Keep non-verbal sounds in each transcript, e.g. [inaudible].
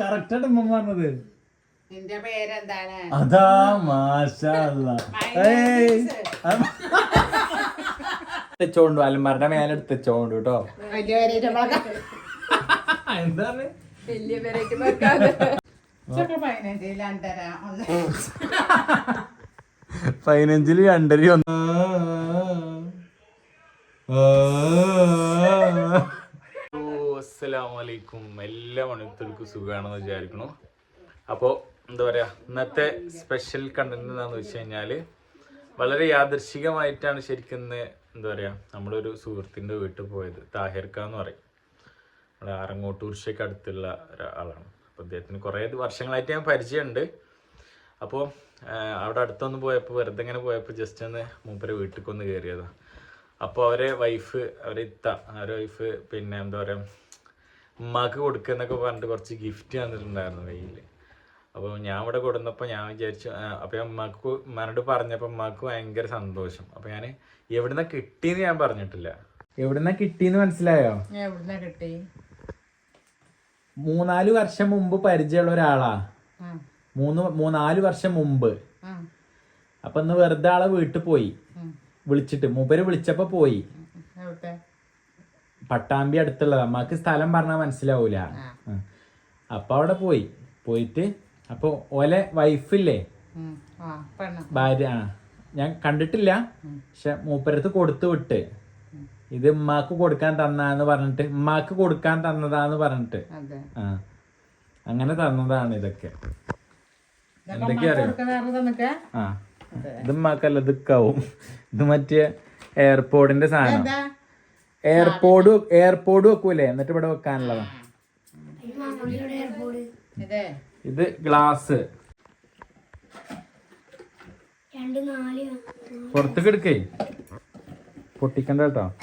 കറക്റ്റായിട്ട് ഉമ്മ പറഞ്ഞത്. നിന്റെ പേരെന്താണ്? അതാ അലമാരുടെ മേലെ എടുത്ത് തെച്ചോണ്ടു കേട്ടോ. എന്താണ്? പതിനഞ്ചിൽ രണ്ടര. ഒന്ന്. അസ്സലാമലൈക്കും. എല്ലാ മണിത്തർക്കും സുഖമാണെന്ന് വിചാരിക്കണു. അപ്പോൾ എന്താ പറയുക ഇന്നത്തെ സ്പെഷ്യൽ കണ്ടന്റ് എന്താണെന്ന് വെച്ച് കഴിഞ്ഞാൽ വളരെ യാദർശികമായിട്ടാണ് ശരിക്കും എന്താ പറയുക നമ്മളൊരു സുഹൃത്തിന്റെ വീട്ടിൽ പോയത്. താഹിർക്ക എന്ന് പറയും. നമ്മുടെ അറങ്ങോട്ടൂർശയ്ക്ക് അടുത്തുള്ള ഒരാളാണ് അപ്പോൾ അദ്ദേഹത്തിന് കുറേ വർഷങ്ങളായിട്ട് ഞാൻ പരിചയമുണ്ട്. അപ്പോൾ അവിടെ അടുത്തൊന്ന് പോയപ്പോൾ വെറുതെ ഇങ്ങനെ പോയപ്പോൾ ജസ്റ്റ് ഒന്ന് മൂപ്പരെ വീട്ടിൽ ഒന്ന് കയറിയതാണ് അപ്പോൾ അവരെ വൈഫ് അവരെ ഇത്ത അവരെ വൈഫ് പിന്നെ എന്താ പറയുക ഉമ്മാക്ക് കൊടുക്കുന്നൊക്കെ പറഞ്ഞിട്ട് കുറച്ച് ഗിഫ്റ്റ് തന്നിട്ടുണ്ടായിരുന്നു കയ്യിൽ അപ്പോൾ ഞാൻ ഇവിടെ കൊടുന്നപ്പോൾ ഞാൻ വിചാരിച്ചു അപ്പോൾ ഞാൻ ഉമ്മാക്ക് ഉമ്മാനോട് പറഞ്ഞപ്പോൾ ഉമ്മാക്ക് ഭയങ്കര സന്തോഷം. അപ്പോൾ ഞാൻ എവിടുന്ന കിട്ടിയെന്ന് ഞാൻ പറഞ്ഞിട്ടില്ല. എവിടുന്ന കിട്ടിയെന്ന് മനസ്സിലായോ? എവിടുന്ന കിട്ടി? മൂന്നാൽ വർഷം മുമ്പ് പരിചയമുള്ള ഒരാളാ. മൂന്ന് മൂന്നാൽ വർഷം മുമ്പ്. അപ്പൊ ഇന്ന് വെറുതെ ആളെ വീട്ടിൽ പോയി. വിളിച്ചിട്ട്. മൂപ്പര് വിളിച്ചപ്പോ പോയി. പട്ടാമ്പി അടുത്തുള്ള അമ്മയ്ക്ക് സ്ഥലം പറഞ്ഞാൽ മനസ്സിലാവൂല. അപ്പൊ അവിടെ പോയി. പോയിട്ട് അപ്പൊ ഓലെ വൈഫില്ലേ? ഭാര്യ ആ. ഞാൻ കണ്ടിട്ടില്ല. പക്ഷെ മൂപ്പരത്ത് കൊടുത്തു വിട്ട്. ഇത് ഉമ്മാക്ക് കൊടുക്കാൻ തന്നാന്ന് പറഞ്ഞിട്ട് ഉമ്മാക്ക് കൊടുക്കാൻ തന്നതാന്ന് പറഞ്ഞിട്ട്. ആ. അങ്ങനെ തന്നതാണ് ഇതൊക്കെ. എന്തൊക്കെയാ അറിയാം? ആ. ഇത് ഉമ്മാക്കല്ല ഇതൊക്കാവും. ഇത് മറ്റേ എയർപോർട്ടിന്റെ സാധനം. എയർപോർഡ് എയർപോർട്ട് എയർപോർട്ട് വെക്കൂലേ? എന്നിട്ട് ഇവിടെ വെക്കാനുള്ളതാ. ഇതേ. ഇത് ഗ്ലാസ്. രണ്ട് നാല് പുറത്തേക്ക് എടുക്കേ. പൊട്ടിക്കണ്ട കേട്ടോ.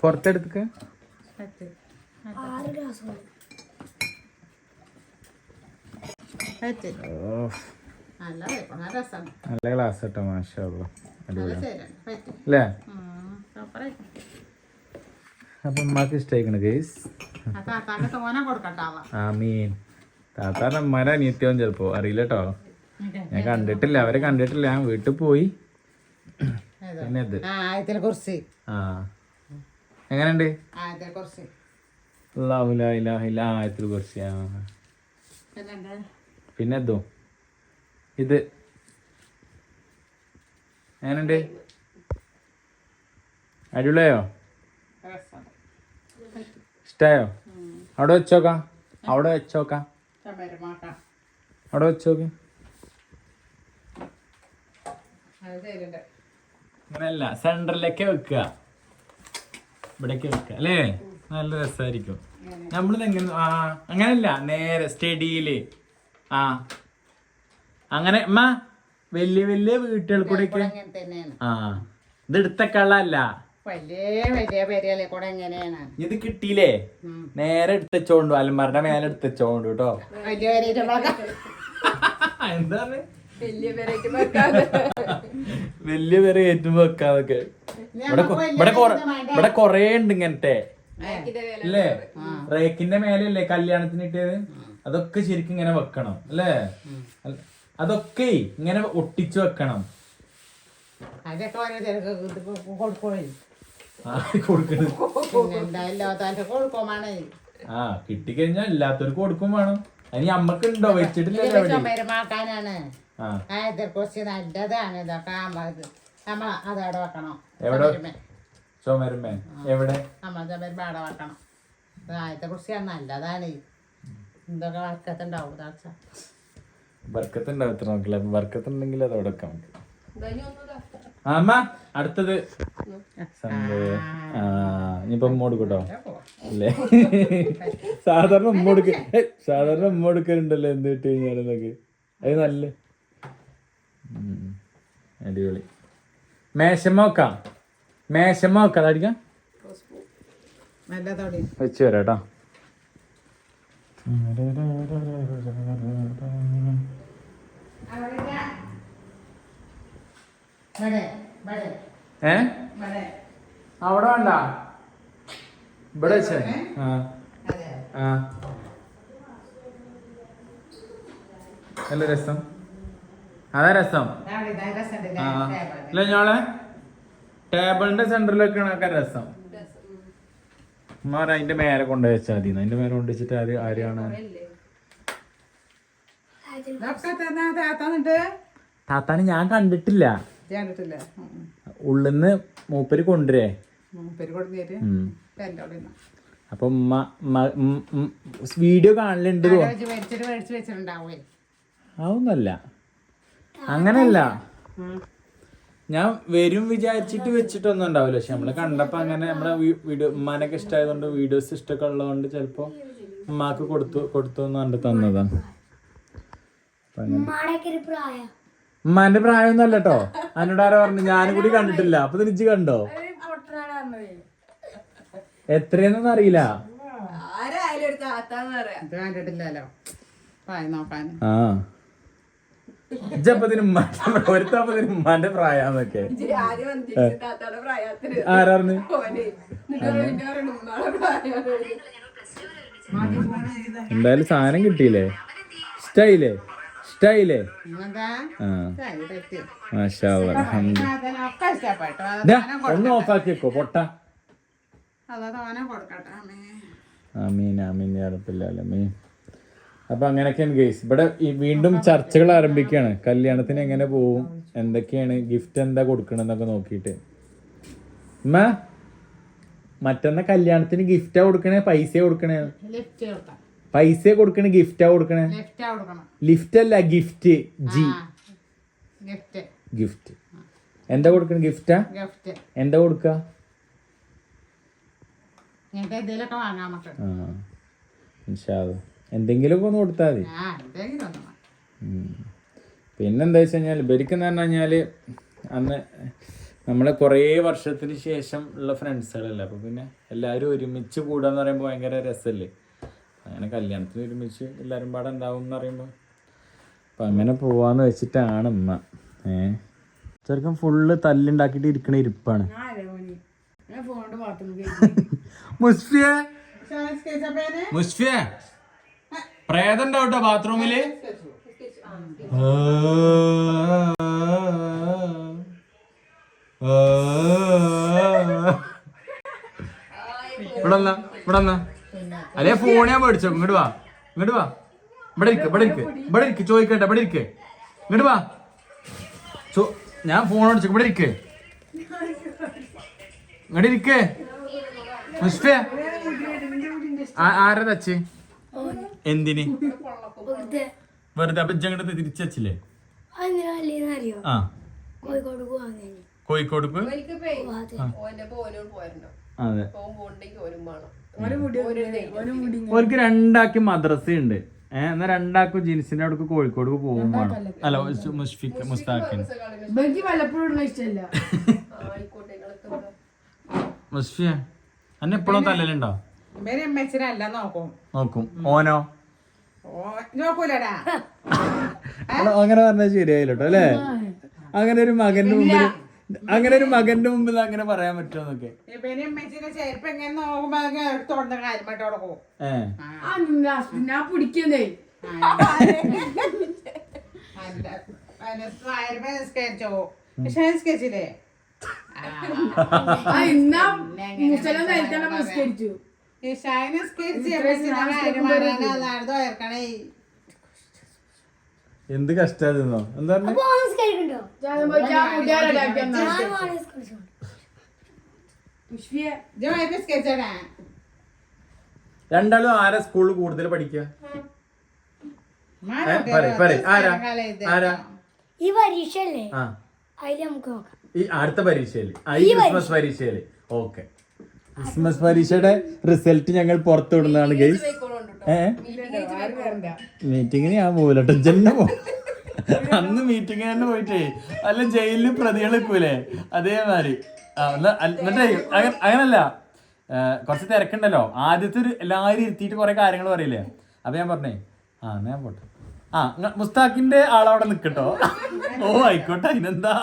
പുറത്തെടുത്തേക്ക് ആറ് ഗ്ലാസ് നല്ല ഗ്ലാസ് കേട്ടോ മാഷാ നല്ല അടിപൊളി. ശരിയാണ്. പറ്റി. അല്ലേ. അപ്പൊ ഉമ്മാക്ക് ഇഷ്ടമായിക്കണ് ഗൈസ് ആ മീൻ താത്താരുടെ അമ്മാരെ അനിയത്തിയാവും ചിലപ്പോ. അറിയില്ലട്ടോ ഞാൻ കണ്ടിട്ടില്ല. അവരെ കണ്ടിട്ടില്ല. ഞാൻ വീട്ടിൽ പോയി. പിന്നെ ഇത്. ആ. എങ്ങനെയുണ്ട്? ആയത്തിൽ കുറച്ച്. ആ. പിന്നെ എന്തോ? ഇത്. എങ്ങനെയുണ്ട്? അടിപൊളിയായോ? ഇഷ്ടായോ? അവിടെ വെച്ചോക്കാം അവിടെ വെച്ചോക്കാം അവിടെ വെച്ചോക്ക് അങ്ങനല്ല സെന്ററിലൊക്കെ അങ്ങനെയല്ല വെക്കുക. ഇവിടേക്ക് വെക്കുക അല്ലേ? നല്ല രസമായിരിക്കും. നമ്മളിത് എങ്ങനെ ആ അങ്ങനല്ല നേരെ സ്റ്റഡിയിൽ ആ. അങ്ങനെ അമ്മ വലിയ വലിയ വീട്ടുകൾ കൂടെ ആ. ഇത് കൂടെ എങ്ങനെയാണ് ഇത് കിട്ടിയില്ലേ. നേരെ എടുത്തോണ്ടു അലമാരുടെ മേലെ എടുത്തോണ്ടു കേട്ടോ. എന്താണ്? വലിയ പേരെ ഏറ്റവും വെക്കാതൊക്കെ ഇവിടെ ഇവിടെ കൊറേ ഇവിടെ കൊറേ ഉണ്ട് ഇങ്ങനത്തെ. അല്ലേ റേക്കിന്റെ മേലല്ലേ കല്യാണത്തിന് കിട്ടിയത്? അതൊക്കെ ശരിക്കും ഇങ്ങനെ വെക്കണം അല്ലേ? അതൊക്കെ ഇങ്ങനെ ഒട്ടിച്ചു വെക്കണം. ആ കിട്ടിക്കഴിഞ്ഞാ ഇല്ലാത്തവർക്ക് കൊടുക്കും വേണം. അതിന് അമ്മയ്ക്ക് ഉണ്ടോ? വെച്ചിട്ടില്ല കുറിച്ച് നല്ലതാണ്. ഇതൊക്കെ ആകുമ്പോ നമ്മ അതവിടെ വെക്കണം. എവിടെ? ചുമരുമേ. എവിടെ? നമ്മ ചുമരുമ്പ അവിടെ വെക്കണം. ആയത്തെ കുറിച്ച് നല്ലതാണ്. എന്തൊക്കെ വർക്കത്തുണ്ടാവും ഇതാച്ച ബർക്കത്തുണ്ടാവും ഇത്ര നോക്കില്ല. ബർക്കത്തുണ്ടെങ്കിൽ അത് അവിടെ വെക്കാം നമുക്ക്. ആ, അമ്മ അടുത്തത്. സംഭവം ആ ഇനിയിപ്പൊ ഉമ്മ കൊടുക്കട്ടോ? അല്ലേ? സാധാരണ ഉമ്മ കൊടുക്ക സാധാരണ ഉമ്മ കൊടുക്കലുണ്ടല്ലോ എന്ത് കിട്ടി കഴിഞ്ഞാലെന്നൊക്കെ. അത് നല്ല അടിപൊളി. മേശമോക്കാം മേശമോക്കാം അതായിരിക്കാം. വെച്ച് വരാം കേട്ടോ. ഇവിടെ ഇവിടെ ഏ? അവിടെ വേണ്ട. ഇവിടെ വെച്ചേ. ആ. അതെ ആ. നല്ല രസം. അതാ രസം. ആ? അല്ല ടേബിളിന്റെ സെന്ററിലൊക്കെയാണ് ഒക്കെ രസം. ഉമ്മാർ അതിന്റെ മേലെ കൊണ്ടുപോയി വെച്ചാൽ മതി. അതിന്റെ മേലെ കൊണ്ട് വെച്ചിട്ട് ആര് താത്താന്നിട്ട് താത്താനെ ഞാൻ കണ്ടിട്ടില്ല. കണ്ടിട്ടില്ല ഉള്ളിന്ന് മൂപ്പര് കൊണ്ടുവരേ. അപ്പൊ ഉമ്മ ഉമ്മ- വീഡിയോ കാണലുണ്ട് ആവുന്നല്ല അതൊന്നല്ല അങ്ങനല്ല. ഞാൻ വരും വിചാരിച്ചിട്ട് വെച്ചിട്ടൊന്നും ഉണ്ടാവില്ല. പക്ഷെ നമ്മൾ കണ്ടപ്പോ അങ്ങനെ നമ്മളെ വീഡിയോ ഉമ്മാനൊക്കെ ഇഷ്ടമായതുകൊണ്ട് വീഡിയോസ് ഇഷ്ടമൊക്കെ ഉള്ളതുകൊണ്ട് ചിലപ്പോ ഉമ്മാക്ക് കൊടുത്തു കൊടുത്തു കണ്ട് തന്നതാണ്. ഉമ്മാന്റെ പ്രായമൊന്നും അല്ല കേട്ടോ അതിനോട് ആരോ പറഞ്ഞു ഞാനും കൂടി കണ്ടിട്ടില്ല. അപ്പൊ തിരിച്ച് കണ്ടോ? എത്രയെന്നൊന്നും അറിയില്ല. ആരായാലും ഇജ്ജപ്പത്തിന് ഉമ്മാന്റെ ഒരുത്തപ്പത്തിന് ഉമ്മാന്റെ പ്രായാന്നൊക്കെ. ആരാർന്ന്. എന്തായാലും സാധനം കിട്ടിയില്ലേ? ഇഷ്ടായില്ലേ? ഇഷ്ടായില്ലേ? ഒന്ന് ഓഫാക്കിക്കോ ഓഫാക്കി വെക്കോ പൊട്ട. അമീൻ അമീൻ അറപ്പില്ല അല്ലേ ആമീൻ അപ്പൊ അങ്ങനെയൊക്കെയാണ് കേസ് ഇവിടെ വീണ്ടും ചർച്ചകൾ ആരംഭിക്കുകയാണ്. കല്യാണത്തിന് എങ്ങനെ പോവും എന്തൊക്കെയാണ്? ഗിഫ്റ്റ് എന്താ കൊടുക്കണെന്നൊക്കെ നോക്കിയിട്ട്. ഉമ്മ മറ്റന്നാ കല്യാണത്തിന് ഗിഫ്റ്റാ കൊടുക്കണേ? പൈസ കൊടുക്കണേ? പൈസ കൊടുക്കണേ? ഗിഫ്റ്റാ കൊടുക്കണേ? ലിഫ്റ്റ് അല്ല ഗിഫ്റ്റ് ജി ഗിഫ്റ്റ് എന്താ കൊടുക്കണ ഗിഫ്റ്റാ എന്താ കൊടുക്ക ആ ഇൻഷാ അല്ലാ. എന്തെങ്കിലുമൊക്കെ ഒന്ന് കൊടുത്താൽ മതി. പിന്നെന്താ വെച്ച് കഴിഞ്ഞാൽ ഇവർക്കെന്ന് പറഞ്ഞു കഴിഞ്ഞാൽ അന്ന് നമ്മളെ കുറേ വർഷത്തിന് ശേഷം ഉള്ള ഫ്രണ്ട്സുകളല്ലേ. അപ്പോൾ പിന്നെ എല്ലാവരും ഒരുമിച്ച് കൂടാന്ന് പറയുമ്പോൾ ഭയങ്കര രസമല്ലേ. അങ്ങനെ കല്യാണത്തിന് ഒരുമിച്ച് എല്ലാവരും പാടെ ഉണ്ടാവും എന്ന് പറയുമ്പോൾ. അപ്പം അങ്ങനെ പോവാന്ന് വെച്ചിട്ടാണ് ഉമ്മ. ഏ? ചെറുക്കൻ ഫുള്ള് തല്ലുണ്ടാക്കിയിട്ട് ഇരിക്കണ ഇരിപ്പാണ്. [laughs] മുസ്ഫിയെ? മുസ്ഫിയെ? പ്രേതം കേട്ടോ ബാത്റൂമിൽ? ഇവിടെ ഇവിടന്ന. ഇവിടെ വന്നാ അല്ലേ ഫോൺ ഞാൻ മേടിച്ചോ. ഇങ്ങോട്ട് വാ ഇങ്ങോട്ട് വാ. ഇവിടെ ഇരിക്ക ഇവിടെ ഇരിക്ക ഇവിടെ ഇരിക്ക. ചോദിക്കട്ടെ ഇവിടെ ഇരിക്ക. ഇങ്ങോട്ട് വാ. ചോ ഞാൻ ഫോൺ അടിച്ചു ഇവിടെ ഇരിക്ക. ഇങ്ങോട്ട് ഇരിക്കേ. മുസ്ഫിയ ആരാ തച്ച്? എന്തിന്? വെറുതെ. വെറുതെ അപ്പൊ ഇജ്ജങ്ങോട്ട് തിരിച്ചു വച്ചില്ലേ? അതിനല്ലെന്ന് അറിയോ? ആ. കോഴിക്കോട് അതെ. ഓർക്ക് രണ്ടാക്കി മദ്രസ ഉണ്ട് ഏഹ് എന്നാ രണ്ടാക്കും ജിൻസിന്റെ അടുക്ക് കോഴിക്കോട് പോകും വേണം. അല്ല മുസ്- മുഷ്ഫിഖ് മുസ്താഖിന്. മുസ്ഫിയ അന്നെ എപ്പോഴും തല്ലലുണ്ടോ? അമ്മച്ചിനല്ല നോക്കും. നോക്കും. ഓനോ? [laughs] അങ്ങനെ പറഞ്ഞാൽ ശരിയായില്ലോട്ടോ അല്ലേ? അങ്ങനെ ഒരു മകന്റെ മുമ്പിൽ അങ്ങനെ ഒരു മകന്റെ മുമ്പിൽ അങ്ങനെ പറയാൻ പറ്റുമോന്നൊക്കെ? എന്നൊക്കെ പിടിക്കുന്നേ. [laughs] നിസ്കരിച്ചോ? പക്ഷെ നിസ്കരിച്ചില്ലേ? ഇന്നാ മുസ്ലിം നിസ്കരിച്ച്. എന്ത് കഷ്ടോ എന്താ രണ്ടാളും ആരാ സ്കൂളിൽ കൂടുതൽ പഠിക്കുക ഈ അതിൽ നമുക്ക് നോക്കാം. ഈ അടുത്ത പരീക്ഷയിൽ. ഈ ക്രിസ്മസ് പരീക്ഷയിൽ. ഓക്കെ. ക്രിസ്മസ് പരീക്ഷയുടെ റിസൾട്ട് ഞങ്ങൾ പുറത്തു വിടുന്നതാണ് ഗൈസ് മീറ്റിങ്ങിന് ഞാൻ പോകില്ലട്ടോ ജന്നെ പോ [laughs] അന്ന് മീറ്റിംഗ് തന്നെ പോയിട്ടേ. അല്ല ജയിലിൽ പ്രതികൾ വെക്കൂലേ അതേമാതിരി. എന്നിട്ടേ അങ്ങനല്ല. കുറച്ച് തിരക്കുണ്ടല്ലോ. ആദ്യത്തെ ഒരു എല്ലാവരും ഇരുത്തിയിട്ട് കുറെ കാര്യങ്ങൾ പറയില്ലേ? അപ്പൊ ഞാൻ പറഞ്ഞേ. ആ എന്നാ ഞാൻ പോട്ടെ. ആ മുസ്താഖിന്റെ ആളവിടെ നിക്കട്ടോ ഓ ആയിക്കോട്ടെ അതിനെന്താ?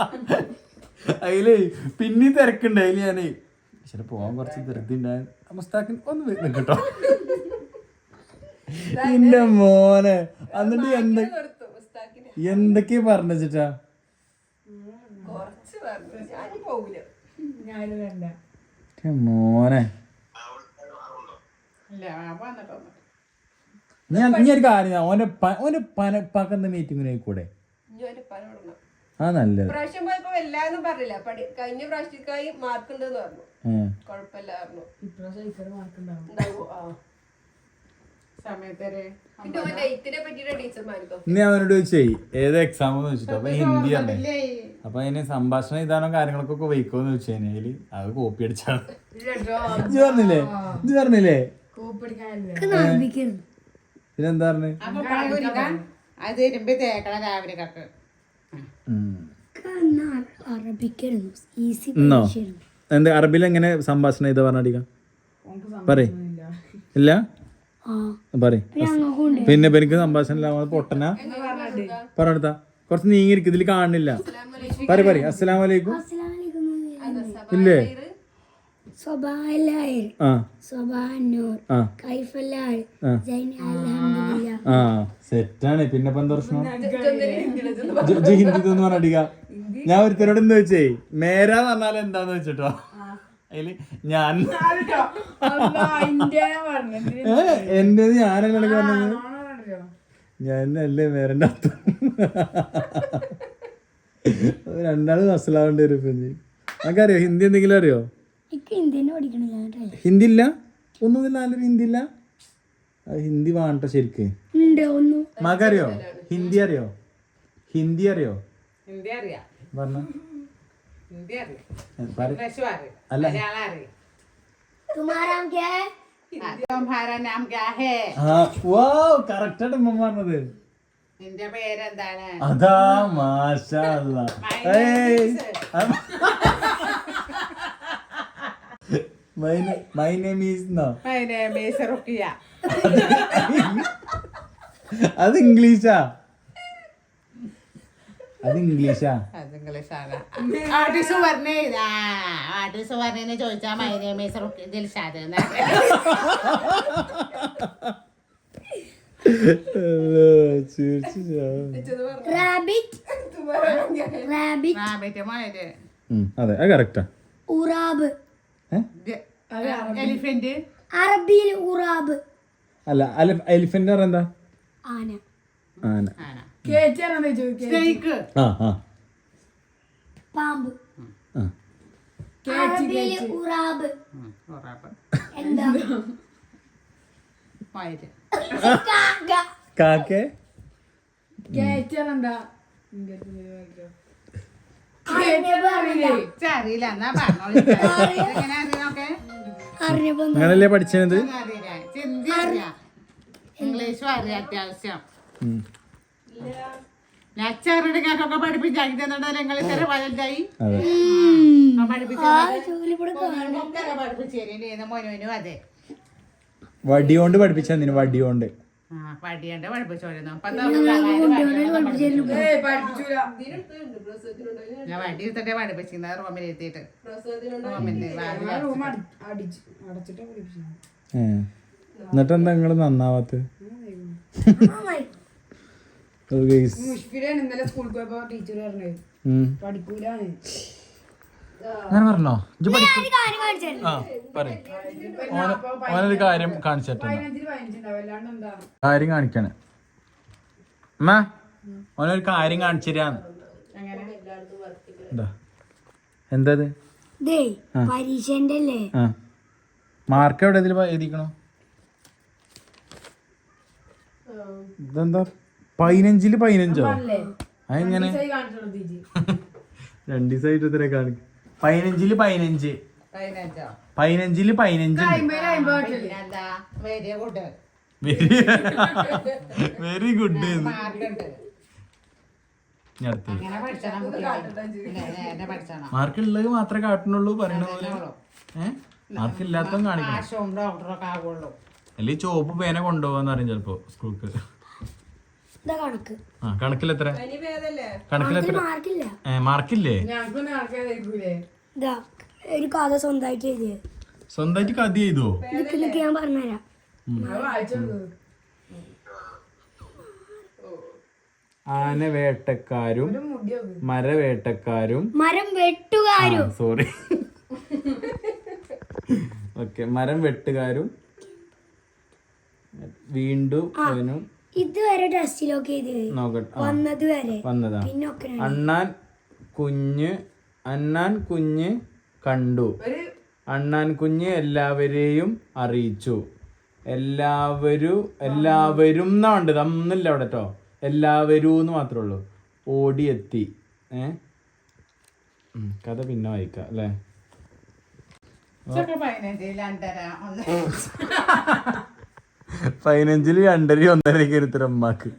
അതിലേ പിന്നെ തിരക്കുണ്ട് അതിൽ ഞാനേ. പക്ഷെ പോവാൻ കുറച്ച് ധൃതി ഉണ്ടായ മുസ്താഖിൻ ഒന്ന് നിൽക്കട്ടോ. [laughs] എന്റെ മോനെ. എന്നിട്ട് എന്ത് എന്തൊക്കെയാ പറഞ്ഞിട്ടാ മോനെ. ഞാൻ ഇനി ഒരു കാര്യം ഓന്റെ ഓന്റെ പന ഓന്റെ പനപ്പാക്കുന്ന മീറ്റിങ്ങിന് കൂടെ. ആ നല്ലത്. പ്രാവശ്യം പോയപ്പോ എല്ലാരും പറഞ്ഞില്ല. പഠി കഴിഞ്ഞ പ്രാവശ്യക്കായി മാർക്ക് ഉണ്ടെന്ന് പറഞ്ഞു. കുഴപ്പമില്ല പറഞ്ഞു. പിന്നെ ഓന്റെ എയ്ത്തിനെ പറ്റിയിട്ട് ടീച്ചർമാർക്കോ ഇനി അവനോട് ചോദിച്ചേ ഏത് എക്സാം എന്ന് വെച്ചിട്ട് അപ്പൊ ഹിന്ദി പറഞ്ഞേ അപ്പൊ അതിന് സംഭാഷണം ഇതാണോ കാര്യങ്ങളൊക്കെ വയ്ക്കോന്ന് ചോദിച്ചു കഴിഞ്ഞാൽ അത് കോപ്പി അടിച്ചാണ്. ഇജ്ജ് പറഞ്ഞില്ലേ? ഇജ്ജ് പിന്നെന്താ പറഞ്ഞു? അത് വരുമ്പോ തേക്കണം രാവിലെ കക്ക് ഇന്നോ? എന്താ അറബിയിൽ എങ്ങനെ സംഭാഷണം ചെയ്താ പറഞ്ഞടിക്കാം? പറയേ. ഇല്ല. പറയേ. പിന്നെ എനിക്ക് സംഭാഷണം പൊട്ടന. പറഞ്ഞെടുത്ത കുറച്ച് നീങ്ങിയിരിക്കും. ഇതിൽ കാണുന്നില്ല. പറ പറ അസ്സലാമലൈക്കും ഇല്ലേ? സെറ്റാണ്. പിന്നെ പ്രശ്നം? ഹിന്ദി എന്ന് ഞാൻ ഒരുത്തരോട് എന്താ വെച്ചേ മേരാന്ന് പറഞ്ഞാൽ എന്താന്ന് വെച്ചിട്ടോ അതിൽ ഞാൻ. എന്റെ എന്റേത് ഞാനല്ലേ പറഞ്ഞത്? ഞാനല്ലേ മേരന്റെ അർത്ഥം? രണ്ടാൾ മനസ്സിലാവേണ്ടി വരും ഇപ്പൊ. നമുക്കറിയോ ഹിന്ദി എന്തെങ്കിലും അറിയോ? ഹിന്ദി ഇല്ല ഒന്നുമില്ല നല്ലൊരു ഹിന്ദി ഇല്ല ഹിന്ദി വേണ്ട ശരിക്ക്? മക അറിയോ? ഹിന്ദി അറിയോ? ഹിന്ദി അറിയോ. അല്ല. അതാ മാഷാ [laughs] My my name is no. My name is Rukia. [laughs] അത് ഇംഗ്ലീഷാ? അത് ഇംഗ്ലീഷാ? അത് ഇംഗ്ലീഷാണ്. ആർട്ടിസ്റ്റ് പറഞ്ഞേ ആ ആർട്ടിസ്റ്റ് ചോദിച്ചാ my name is Rukki Dilshad rabbit rabbit rabbit അതെ അത് കറക്റ്റാ ഉറാബ് എലിഫന്റ്. അറബിയിൽ ഉറാബ്. അല്ല എലിഫന്റ് എന്താ? ആന. ആന. സ്നേക്ക് ആ ആ. പാമ്പ്. അറബിയിൽ ഉറാബ്. എന്താ? കാക്ക. കാക്കേ? കേറ്റാണെന്താ അറിയില്ല എന്നാ പറഞ്ഞോളൂ. എങ്ങനെ അറിയാമൊക്കെ അറിഞ്ഞപ്പോ നിങ്ങളല്ലേ പഠിച്ചത്? അറിയാം ഇംഗ്ലീഷും അറിയാം അത്യാവശ്യം. ഞാൻ പഠിപ്പിച്ചാക്കി തന്നിട്ട് നിങ്ങൾ ഇത്ര വലുതായി? പഠിപ്പിച്ചു മോനുവിനും അതെ. വടിയോണ്ട് പഠിപ്പിച്ചു പഠിപ്പിച്ചാ എന്തിനു പടിയുണ്ട് പഠിപ്പിച്ചോരുന്നു ഞാൻ വടി എടുത്തിട്ടേ പഠിപ്പിച്ചിരുന്നത് റൂമിൽ എത്തിയിട്ട്. എന്നിട്ട് എന്താ നിങ്ങൾ നന്നാവാത്ത? ഇന്നലെ സ്കൂളിൽ പോയപ്പോ ടീച്ചർ പറഞ്ഞു പഠിക്കൂലാണ് അങ്ങനെ പറഞ്ഞോ? ഇജ്ജ് പഠിക്കും. കാര്യം കാണിച്ചു ആ പറയ്. ഓനൊരു കാര്യം കാണിച്ചിട്ടുണ്ട് കാണിക്കാണ്. അമ്മ ഓനൊരു കാര്യം കാണിച്ചിരാന്ന്. എന്താ? എന്തത്? ദേ പരീക്ഷന്റെ അല്ലേ മാർക്ക് എവിടെ ഇതിൽ എഴുതിക്കണോ? ഇതെന്താ? പതിനഞ്ചിൽ പതിനഞ്ചോ? അതെങ്ങനെ? രണ്ട് ദിവസമായിട്ട് [laughs] ഇത്രേ കാണിക്കും പതിനഞ്ചിൽ പതിനഞ്ച്. പതിനഞ്ചോ? പതിനഞ്ചിൽ പതിനഞ്ച് വെരി ഗുഡ് മാർക്ക് ഉള്ളത് മാത്രമേ കാട്ടണുള്ളൂ പറയണ പോലെ. ഏഹ് മാർക്ക് ഇല്ലാത്ത കാണിക്കണം. അല്ലെങ്കിൽ ചോപ്പ് പേന കൊണ്ടുപോകാന്ന് പറയും ചിലപ്പോ സ്കൂൾക്ക്. ആ മാർക്കില്ല. ഏ മാർക്കില്ലേ? ഇതാ ഒരു കഥ സ്വന്തമായിട്ട് എഴുതിയത് സ്വന്തമായിട്ട് കഥ ചെയ്തോ ഞാൻ പറഞ്ഞുതരാം. ആന വേട്ടക്കാരും മരവേട്ടക്കാരും മരം വെട്ടുകാരും. സോറി ഓക്കെ [laughs] മരം വെട്ടുകാരും വീണ്ടും അവനും ഇതുവരെ ടെസ്റ്റിലൊക്കെ വന്നത് വരെ. വന്നതാ. അണ്ണാൻ കുഞ്ഞ് അണ്ണാൻ കുഞ്ഞ് കണ്ടു. അണ്ണാൻ കുഞ്ഞ് എല്ലാവരെയും അറിയിച്ചു. എല്ലാവരും എല്ലാവരും എന്നാ ഉണ്ട് തന്നില്ല അവിടെ കേട്ടോ എല്ലാവരും എന്ന് മാത്രമേ ഉള്ളൂ. ഓടിയെത്തി. ഏ? കഥ പിന്നെ വായിക്കാം അല്ലേ? [laughs] പതിനഞ്ചിൽ രണ്ടര ഒന്നരക്ക് ഒരുത്തര അമ്മയ്ക്ക്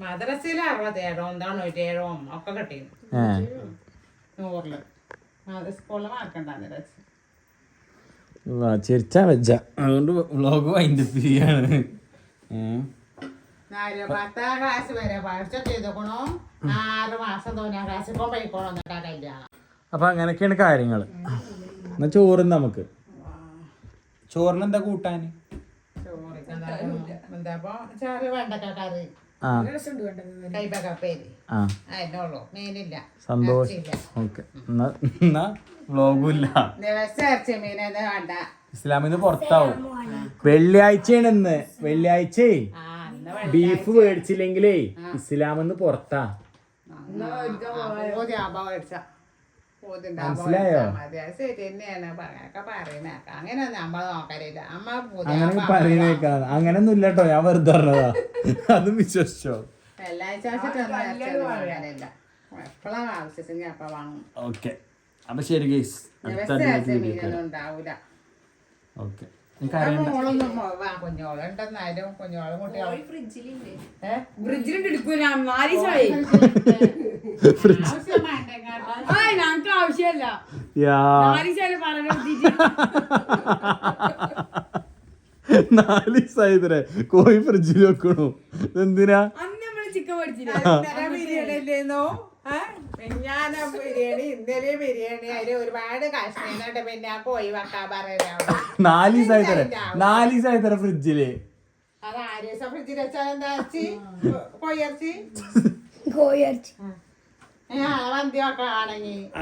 മദ്രസയിൽ അറുപത്തേഴവും തൊണ്ണൂറ്റേഴും ഒക്കെ കിട്ടിയിരുന്നു ഏ. നൂറിൽ. അത് സ്കൂളിൽ മാർക്കുണ്ടാകുന്നില്ല ചിരിച്ചാ വെച്ച അതുകൊണ്ട് വ്ളോഗ് ചെയ്യാണ്. നാല് പത്താം ക്ലാസ് വരെ പഠിച്ച ചെയ്തോക്കണോ. ആറ് മാസം തോന്നിയ ക്ലാസ്സിൽ ഇപ്പം പോയിക്കോളൂ എന്നിട്ടാ കല്യാണം. അപ്പൊ അങ്ങനെയൊക്കെയാണ് കാര്യങ്ങൾ എന്നാ ചോറ് നമുക്ക്. ചോറിന് എന്താ കൂട്ടാൻ സന്തോഷം. ഓക്കെ. എന്നാ വ്ളോഗും ഇല്ല ഇസ്ലാമിന്ന് പുറത്താവും. വെള്ളിയാഴ്ചയാണ് ഇന്ന്. വെള്ളിയാഴ്ച ബീഫ് മേടിച്ചില്ലെങ്കിലേ ഇസ്ലാമിന്ന് പുറത്താ. മനസ്സിലായോ? അങ്ങനെ നമ്മൾ നോക്കലില്ല. അമ്മ അങ്ങനെ പറയുന്നേക്കാ. അങ്ങനൊന്നും ഇല്ല കേട്ടോ ഞാൻ വെറുതെ പറഞ്ഞതാ. അതും വിശ്വസിച്ചോ? ഓക്കെ. അപ്പൊ ശരി ഗേസ് ഓക്കെ. കുഞ്ഞോളുണ്ടെന്നാലും കുഞ്ഞോളും കുട്ടികളും ഏഹ് ഫ്രിഡ്ജിലുണ്ട് എടുക്കൂല. നാലിസായി ഞങ്ങക്ക് ആവശ്യമല്ല. നാല് സൈതരെ കോഴി ഫ്രിഡ്ജിൽ വെക്കണു. എന്തിനാ ചിക്കൻ മേടിച്ചില്ല? ഇന്നലെ ബിരിയാണി അല്ലേന്നോ ഞാൻ ബിരിയാണി ഇന്നലെ ബിരിയാണി. അതിൽ ഒരുപാട് കഷ്ണീനുണ്ട് പിന്നെ ആ കോഴി വെക്കാൻ പറയാം നാല് സൈതരെ നാല് സൈതരെ ഫ്രിഡ്ജിൽ. അത് ആര് ഫ്രിഡ്ജിൽ വെച്ചാൽ എന്താ കോഴിയറച്ചി ഞാൻ വന്തി വെക്കാൻ ആണെങ്കിൽ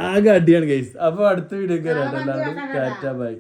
ആകെ അടിയാണ് ഗൈസ് അപ്പൊ അടുത്ത വീഡിയോ കയറാം ടാറ്റ ബൈ.